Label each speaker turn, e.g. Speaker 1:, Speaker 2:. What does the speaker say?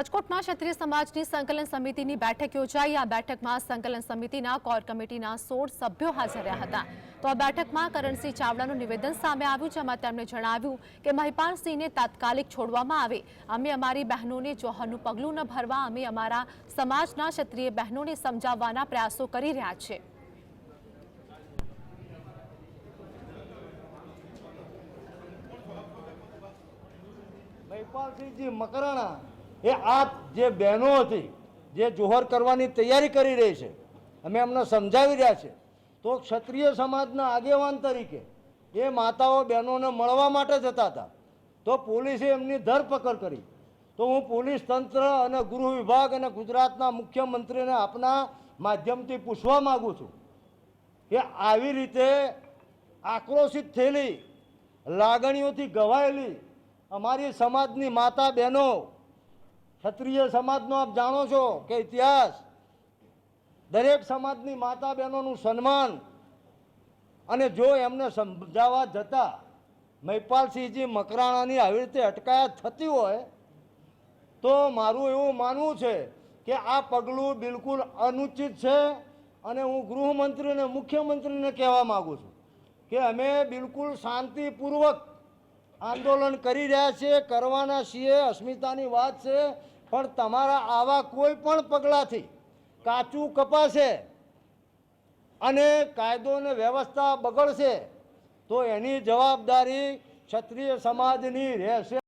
Speaker 1: રાજકોટમાં ક્ષત્રિય સમાજની સંકલન સમિતિની બેઠક યોજાઈ. આ બેઠકમાં સંકલન સમિતિના કોર કમિટીના સોળ સભ્યો હાજર રહ્યા હતા. તો આ બેઠકમાં કરણસિંહ ચાવડાનું નિવેદન સામે આવ્યું, જેમાં તેમણે જણાવ્યું કે મહિપાલસિંહને તાત્કાલિક છોડવામાં આવે. અમે અમારી બહેનોને જોહરનું પગલું ન ભરવા, અમે અમારા સમાજના ક્ષત્રિય બહેનોને સમજાવવાના પ્રયાસો કરી રહ્યા છે.
Speaker 2: મહિપાલસિંહજી મકરાણા એ આ જે બહેનો હતી, જે જોહર કરવાની તૈયારી કરી રહી છે, અમે એમને સમજાવી રહ્યા છે, તો ક્ષત્રિય સમાજના આગેવાન તરીકે એ માતાઓ બહેનોને મળવા માટે જતા હતા. તો પોલીસે એમની ધરપકડ કરી. તો હું પોલીસ તંત્ર અને ગૃહ વિભાગ અને ગુજરાતના મુખ્યમંત્રીને આપના માધ્યમથી પૂછવા માગું છું કે આવી રીતે આક્રોશિત થયેલી, લાગણીઓથી ગવાયેલી અમારી સમાજની માતા બહેનો ક્ષત્રિય સમાજનો આપ જાણો છો કે ઇતિહાસ દરેક સમાજની માતા બહેનોનું સન્માન અને જો એમને સમજાવવા જતા મહિપાલસિંહજી મકરાણાની આવી રીતે અટકાયત થતી હોય, તો મારું એવું માનવું છે કે આ પગલું બિલકુલ અનુચિત છે અને હું ગૃહમંત્રીને, મુખ્યમંત્રીને કહેવા માગું છું કે અમે બિલકુલ શાંતિપૂર્વક આંદોલન કરી રહ્યા છીએ કરવાના છીએ, અસ્મિતાની વાત છે, પણ તમારા આવા કોઈ પણ પગલાંથી કાચું કપાશે અને કાયદો અને વ્યવસ્થા બગડશે, તો એની જવાબદારી ક્ષત્રિય સમાજની રહેશે.